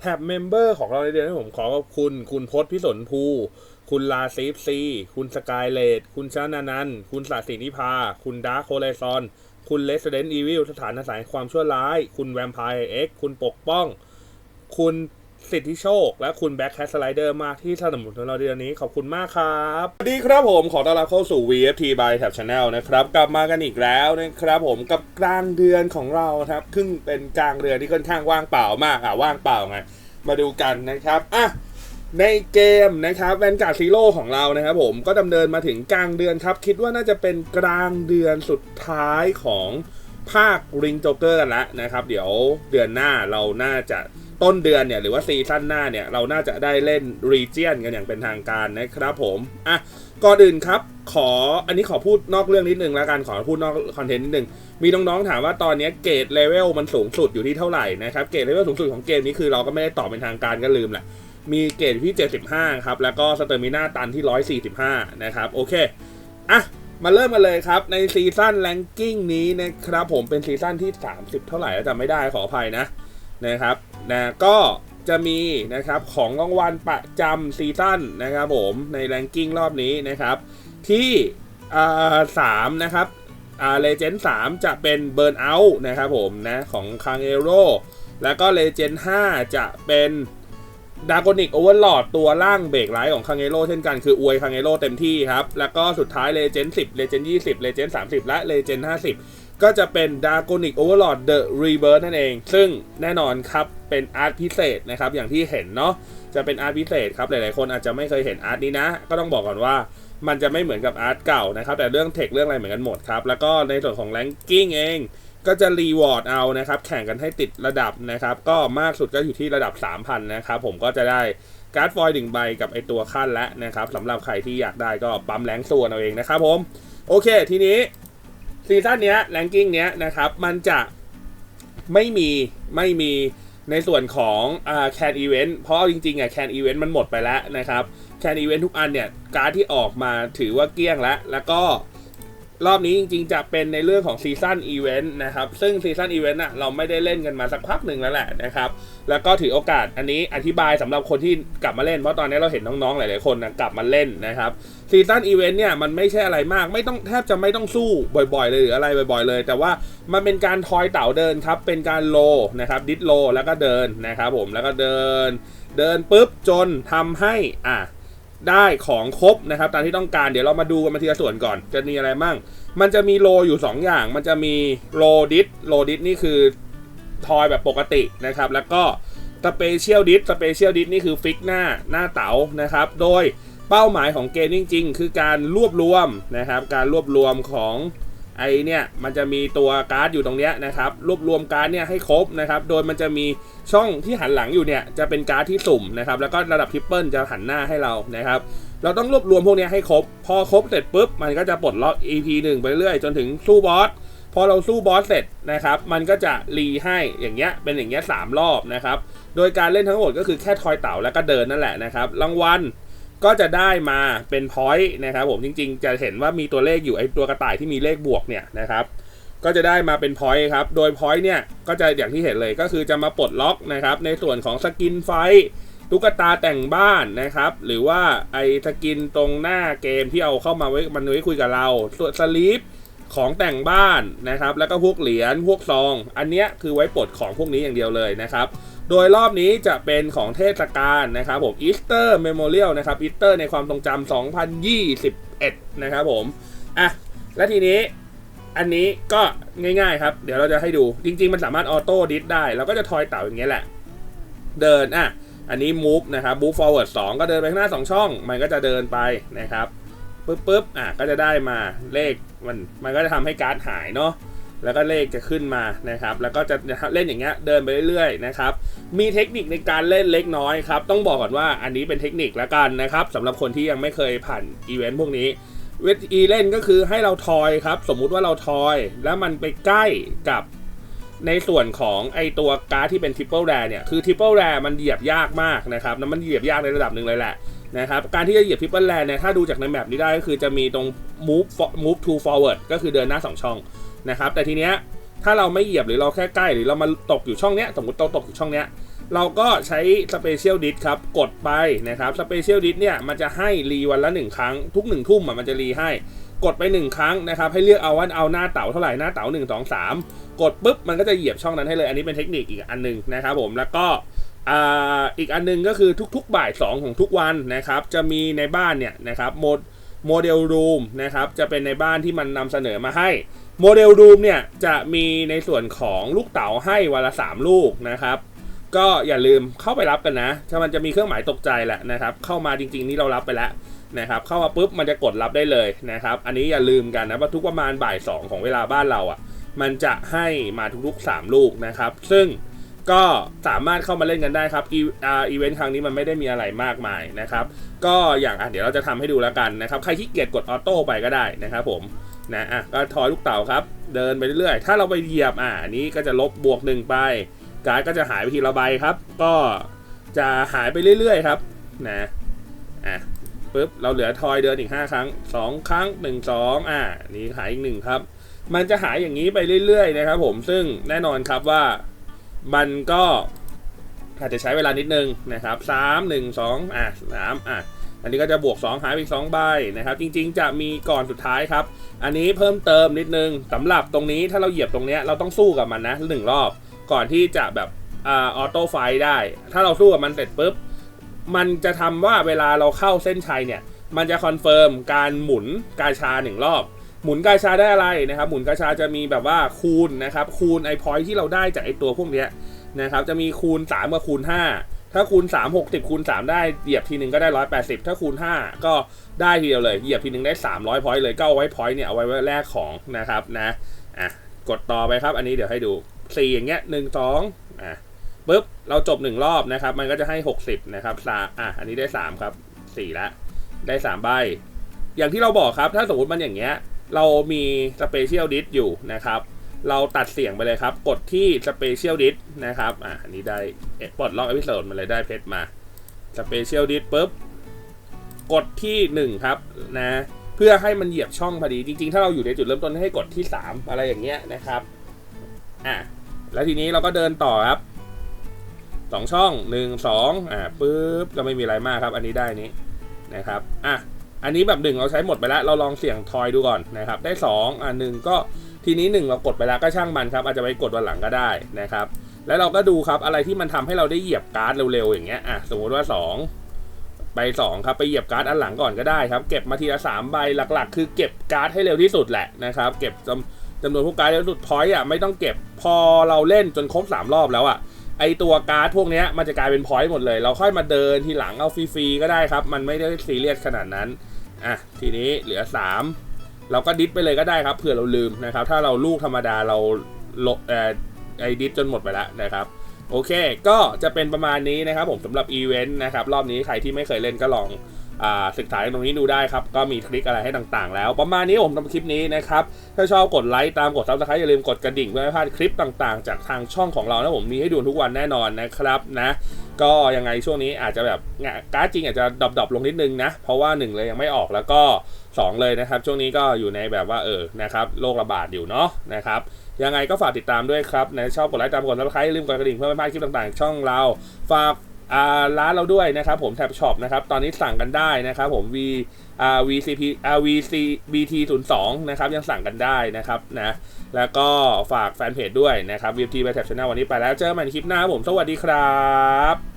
แท็บเมมเบอร์ของเราในเดือนนี้ผมขอขอบคุณ คุณพศพิสนภู คุณลาซีฟซี คุณสกายเลดคุณชานานัน คุณสาสินิพา คุณดาร์โคเลซอน คุณเลสเดนอีวิลสถานอาศัยความชั่วร้าย คุณแวมไพร์เอ็กคุณปกป้อง คุณ สิทธิโชค และคุณแบ็คแคสไลเดอร์มากที่สนับสนุนเราเดือนนี้ขอบคุณมากครับ สวัสดีครับผมขอต้อนรับเข้าสู่ VFT by Tab Channel นะครับ กลับมากันอีกแล้วนะครับผมกับกลางเดือนของเราครับครึ่งเป็นกลางเดือนที่ค่อนข้างว่างเปล่ามากอะว่างเปล่าไงมาดูกันนะครับอะในเกมนะครับแวนการ์ดซีโร่ของเรานะครับผมก็ดำเนินมาถึงกลางเดือนครับ คิดว่าน่าจะเป็นกลางเดือนสุดท้ายของภาคริงโจเกอร์กันละนะครับ เดี๋ยวเดือนหน้าเราน่าจะ ต้นเดือนเนี่ยหรือว่าซีซั่นหน้าเนี่ยเราน่าจะได้เล่นรีเจียนกันอย่างเป็นทางการนะครับผมอะก่อนอื่นครับขออันนี้ขอพูดนอกเรื่องนิดนึงแล้วกันขอพูดนอกคอนเทนต์นิดนึงมีน้องๆถามว่าตอนนี้เกรดเลเวลมันสูงสุดอยู่ที่เท่าไหร่นะครับเกรดเลเวลสูงสุดของเกมนี้คือเราก็ไม่ได้ตอบเป็นทางการก็ลืมแหละมีเกรดที่ 75 ครับ แล้วก็สเตอร์มิน่าตันที่ 145 นะครับ โอเค อะ มาเริ่มกันเลยครับ ในซีซั่นแลนกิ้งนี้นะครับ ผมเป็นซีซั่นที่ 30 เท่าไหร่แล้วจำไม่ได้ขออภัยนะ นะครับ นะก็จะมีนะครับของรางวัลประจำซีซั่นนะครับผมในแลนกิ้งรอบนี้นะครับ ที่สามนะครับอาเลเจนด์3จะเป็นเบิร์นเอาท์นะครับผมนะของคังเอโรแล้วก็เลเจนด์5จะเป็นดากอนิกโอเวอร์ลอดตัวล่างเบรกไลท์ของคังเอโรเช่นกันคืออวยคังเอโรเต็มที่ครับ แล้วก็สุดท้ายเลเจนด์10เลเจนด์20เลเจนด์30และเลเจนด์50 ก็จะเป็นดากอนิกโอเวอร์ลอดเดอะรีเบิร์นั่นเอง ซึ่งแน่นอนครับ เป็นอาร์ตพิเศษนะครับ อย่างที่เห็นเนาะ จะเป็นอาร์ตพิเศษครับ หลายๆ คนอาจจะไม่เคยเห็นอาร์ตนี้นะ ก็ต้องบอกก่อนว่ามันจะไม่เหมือนกับอาร์ตเก่านะครับ แต่เรื่องเทคเรื่องอะไรเหมือนกันหมดครับ แล้วก็ในส่วนของแ a งกิ้งเอง ก็จะรีวอร์ดเอานะครับ แข่งกันให้ติดระดับนะครับ ก็มากสุดก็อยู่ที่ระดับ 3,000 นะครับ ผมก็จะได้การ์ดฟอยล์หนึ่งใบกับไอตัวขั้นและนะครับสำหรับใครที่อยากได้ก็ปั๊มแรงส่วนเอาเองนะครับผม โอเค ทีนี้ ซีซั่นเนี้ยแรงกิ้งเนี้ยนะครับมันจะไม่มีไม่มีในส่วนของแคนอีเวนต์เพราะจริงๆอะแคนอีเวนต์มันหมดไปแล้วนะครับแคนอีเวนต์ทุกอันเนี่ยการ์ดที่ออกมาถือว่าเกลี้ยงแล้วแล้วก็ รอบนี้จริงๆจะเป็นในเรื่องของซีซันอีเวนต์นะครับ ซึ่งซีซันอีเวนต์อะเราไม่ได้เล่นกันมาสักพักหนึ่งแล้วแหละนะครับ แล้วก็ถือโอกาสอันนี้อธิบายสำหรับคนที่กลับมาเล่น เพราะตอนนี้เราเห็นน้องๆ หลายๆ คนนะกลับมาเล่นนะครับซีซันอีเวนต์เนี่ยมันไม่ใช่อะไรมาก ไม่ต้องแทบจะไม่ต้องสู้บ่อยๆ เลยหรืออะไรบ่อยๆ เลย แต่ว่ามันเป็นการทอยเต่าเดินครับ เป็นการโลนะครับดิสโลแล้วก็เดินนะครับผมแล้วก็เดิน เดินปุ๊บจนทำให้อะ ได้ของครบนะครับ ตามที่ต้องการเดี๋ยวเรามาดูกันมาทีละส่วนก่อน จะมีอะไรมั่งมันจะมีโลอยู่ 2 อย่าง มันจะมีโลดิสโลดิสนี่คือทอยแบบปกตินะครับ แล้วก็สเปเชียลดิสสเปเชียลดิสนี่คือฟิกหน้าหน้าเต๋านะครับ โดยเป้าหมายของเกมจริง ๆ คือการรวบรวมนะครับ การรวบรวมของ ไอเนี่ยมันจะมีตัวการ์ดอยู่ตรงเนี้ยนะครับรวบรวมการ์ดเนี่ยให้ครบนะครับโดยมันจะมีช่องที่หันหลังอยู่เนี่ยจะเป็นการ์ดที่สุ่มนะครับแล้วก็ระดับทริปเปิลจะหันหน้าให้เรานะครับเราต้องรวบรวมพวกเนี้ยให้ครบ พอครบเสร็จปุ๊บมันก็จะปลดล็อก EP 1 ไปเรื่อยจนถึงสู้บอสพอเราสู้บอสเสร็จนะครับมันก็จะรีให้อย่างเงี้ยเป็นอย่างเงี้ยสามรอบนะครับโดยการเล่นทั้งหมดก็คือแค่ทอยเต่าแล้วก็เดินนั่นแหละนะครับรางวัล ก็จะได้มาเป็นพอยต์นะครับผมจริง ๆ จะเห็นว่ามีตัวเลขอยู่ไอตัวกระต่ายที่มีเลขบวกเนี่ยนะครับ ก็จะได้มาเป็นพอยต์ครับ โดยพอยต์เนี่ยก็จะอย่างที่เห็นเลยก็คือจะมาปลดล็อกนะครับ ในส่วนของสกินไฟตุ๊กตาแต่งบ้านนะครับ หรือว่าไอสกินตรงหน้าเกมที่เอาเข้ามาไว้มันไว้คุยกับเราส่วนสลีปของแต่งบ้านนะครับ แล้วก็พวกเหรียญพวกซอง อันเนี้ยคือไว้ปลดของพวกนี้อย่างเดียวเลยนะครับ โดยรอบนี้จะเป็นของเทศกาลนะครับผมอีสเตอร์เมโมเรียลนะครับอีสเตอร์ในความทรงจำ2021 นะครับผม อะ และทีนี้อันนี้ก็ง่ายๆครับ เดี๋ยวเราจะให้ดูจริง ๆ มันสามารถออโต้ดิสได้ เราก็จะทอยเต่าอย่างเงี้ยแหละ เดินอะ อันนี้ move นะครับ move forward 2 ก็เดินไปข้างหน้า 2 ช่อง มันก็จะเดินไปนะครับปึ๊บปึ๊บอะก็จะได้มาเลขมันมันก็จะทำให้การ์ดหายเนาะ แล้วก็เลขจะขึ้นมานะครับ แล้วก็จะเล่นอย่างเงี้ยเดินไปเรื่อยๆนะครับ มีเทคนิคในการเล่นเล็กน้อยครับ ต้องบอกก่อนว่าอันนี้เป็นเทคนิคละกันนะครับสำหรับคนที่ยังไม่เคยผ่านอีเวนต์พวกนี้วิธีเล่นก็คือให้เราทอยครับ สมมุติว่าเราทอย แล้วมันไปใกล้กับในส่วนของไอตัวการ์ดที่เป็นทริปเปิลแรเนี่ยคือทริปเปิลแรมันเหยียบยากมากนะครับแล้วมันเหยียบยากในระดับหนึ่งเลยแหละนะครับการที่จะเหยียบทริปเปิลแรเนี่ยถ้าดูจากในแมปนี้ได้ก็คือจะมีตรง move move to forward ก็คือเดินหน้า 2 ช่อง นะครับ แต่ทีเนี้ยถ้าเราไม่เหยียบหรือเราแค่ใกล้หรือเรามาตกอยู่ช่องเนี้ยสมมติเราตกอยู่ช่องเนี้ยเราก็ใช้ Special d i s ครับ กดไปนะครับ Special d i s เนี่ยมันจะให้รีวันละหนึ่งครั้ง ทุกหนึ่งทุ่มอะมันจะรีให้ กดไปหนึ่งครั้งนะครับ ให้เลือกเอาว่าเอาหน้าเต๋าเท่าไหร่หน้าเต๋าหนึ่งสองสามกดปุ๊บ มันก็จะเหยียบช่องนั้นให้เลย อันนี้เป็นเทคนิคอีกอันหนึ่งนะครับผมแล้วก็อีกอันหนึงก็คือทุกๆบ่ายสองของทุกวันนะครับ จะมีในบ้านเนี่ยนะครับโมด โมเดลรูมนะครับจะเป็นในบ้านที่มันนำเสนอมาให้ โมเดลรูมเนี่ยจะมีในส่วนของลูกเต๋าให้วันละ 3 ลูกนะครับ ก็อย่าลืมเข้าไปรับกันนะ ถ้ามันจะมีเครื่องหมายตกใจแหละนะครับ เข้ามาจริงๆนี่เรารับไปแล้วนะครับเข้ามาปุ๊บมันจะกดรับได้เลยนะครับ อันนี้อย่าลืมกันนะว่าทุกประมาณบ่ายสองของเวลาบ้านเราอะมันจะให้มาทุกๆ 3 ลูกนะครับ ซึ่ง ก็สามารถเข้ามาเล่นกันได้ครับอีอีเวนต์ครั้งนี้มันไม่ได้มีอะไรมากมายนะครับ ก็อย่างอะเดี๋ยวเราจะทำให้ดูแล้วกันนะครับใครขี้เกียจกดออโต้ไปก็ได้นะครับผมนะอะก็ทอยลูกเต๋าครับ เดินไปเรื่อยๆ ถ้าเราไปเหยียบอะอันนี้ก็จะลบบวกหนึ่งไป การ์ดก็จะหายไปทีละใบครับ ก็จะหายไปเรื่อยๆครับนะอะปุ๊บเราเหลือทอยเดินอีก 5 ครั้ง 2 ครั้ง 1 2 อะนี่หายอีกหนึ่งครับ มันจะหายอย่างนี้ไปเรื่อยๆนะครับผมซึ่งแน่นอนครับว่า มันก็อาจจะใช้เวลานิดนึงนะครับสามหนึ่งสองอะสามอะอันนี้ก็จะบวก 2 หายไปอีก2ใบนะครับ จริง ๆ จะมีก่อนสุดท้ายครับ อันนี้เพิ่มเติมนิดนึงสำหรับตรงนี้ถ้าเราเหยียบตรงนี้เราต้องสู้กับมันนะหนึ่งรอบ ก่อนที่จะแบบออโต้ไฟได้ ถ้าเราสู้กับมันเสร็จปุ๊บ มันจะทำว่าเวลาเราเข้าเส้นชัยเนี่ย มันจะคอนเฟิร์มการหมุนกาชาหนึ่งรอบ หมุนกาชาได้อะไรนะครับ หมุนกาชาจะมีแบบว่าคูณนะครับ คูณไอพอยที่เราได้จากไอตัวพวกเนี้ยนะครับ จะมีคูณ 3 กับคูณ 5 ถ้าคูณ 3 60 คูณ 3 ได้เหยียบทีหนึ่งก็ได้ 180 ถ้าคูณ 5 ก็ได้ทีเดียวเลย เหยียบทีหนึ่งได้ 300พอยต์เลยก็เอาไว้พอยต์เนี่ยเอาไว้แลกของนะครับนะอะกดต่อไปครับ อันนี้เดี๋ยวให้ดู 4 อย่างเงี้ย 1 2อะปุ๊บเราจบ 1 รอบนะครับ มันก็จะให้ 60 นะครับสามอะอันนี้ได้ 3 ครับ 4 ละ ได้ 3 ใบ อย่างที่เราบอกครับ ถ้าสมมติมันอย่างเงี้ย เรามีสเปเชียลดิสอยู่นะครับ เราตัดเสียงไปเลยครับ กดที่ Special d i s นะครับอะอันนี้ได้เอ๊ะปลดล็อกอพิโซดมันเลยได้เพชรมา Special d i s ปุ๊บกดที่ 1 ครับนะเพื่อให้มันเหยียบช่องพอดี จริง ๆ ถ้าเราอยู่ในจุดเริ่มต้นให้กดที่ 3 อะไรอย่างเงี้ยนะครับอะแล้วทีนี้เราก็เดินต่อครับสองช่องหนึ่งสองอ่าปุ๊บก็ไม่มีอะไรมากครับ อันนี้ได้นี้นะครับอะ อันนี้แบบหนึ่งเราใช้หมดไปแล้ว เราลองเสี่ยงทอยดูก่อนนะครับ ได้สองอ่าหนึ่งก็ทีนี้หนึ่งเรากดไปแล้วก็ช่างมันครับ อาจจะไปกดวันหลังก็ได้นะครับ แล้วเราก็ดูครับอะไรที่มันทำให้เราได้เหยียบการ์ดเร็วๆอย่างเงี้ยอะสมมติว่าสองไปสองครับ ไปเหยียบการ์ดอันหลังก่อนก็ได้ครับ เก็บมาทีละสามใบหลักๆ คือเก็บการ์ดให้เร็วที่สุดแหละนะครับ เก็บจำจำนวนพวกการ์ดเร็วสุดพอยต์อะไม่ต้องเก็บพอเราเล่นจนครบสามรอบแล้วอะ ไอตัวการ์ดพวกนี้มันจะกลายเป็นพอยต์หมดเลย เราค่อยมาเดินทีหลังเอาฟรีๆก็ได้ครับ มันไม่ได้ซีเรียสขนาดนั้น อะ ทีนี้เหลือ 3 เราก็ดิสไปเลยก็ได้ครับเผื่อเราลืมนะครับ ถ้าเราลูกธรรมดาเราลบเอ่อไอดิสจนหมดไปแล้วนะครับ โอเค ก็จะเป็นประมาณนี้นะครับผมสำหรับอีเวนต์นะครับ รอบนี้ใครที่ไม่เคยเล่นก็ลอง ศึกษาตรงนี้ดูได้ครับ ก็มีทริคอะไรให้ต่างๆ แล้ว ประมาณนี้ผมทำคลิปนี้นะครับ ถ้าชอบกดไลค์ตามกดซับสไครต์อย่าลืมกดกระดิ่งเพื่อไม่พลาดคลิปต่างๆ จากทางช่องของเรานะผมมีให้ดูทุกวันแน่นอนนะครับนะก็ยังไงช่วงนี้อาจจะแบบงะการ์ดจริงอาจจะดรอปๆลงนิดนึงนะ เพราะว่า1เลยยังไม่ออกแล้วก็ 2 เลยนะครับ ช่วงนี้ก็อยู่ในแบบว่าเออนะครับโรคระบาดอยู่เนาะนะครับยังไงก็ฝากติดตามด้วยครับนะชอบกดไลค์ตามกดซับสไครต์อย่าลืมกดกระดิ่งเพื่อไม่พลาดคลิปต่างๆ ช่องเรา ฝาก ร้านเราด้วยนะครับผมแท็บช็อปนะครับตอนนี้สั่งกันได้นะครับผม V VCP VC BT 0 2นะครับยังสั่งกันได้นะครับนะแล้วก็ฝากแฟนเพจด้วยนะครับ VFT by Tab Channel วันนี้ไปแล้วเจอกันใหม่ในคลิปหน้าผม สวัสดีครับ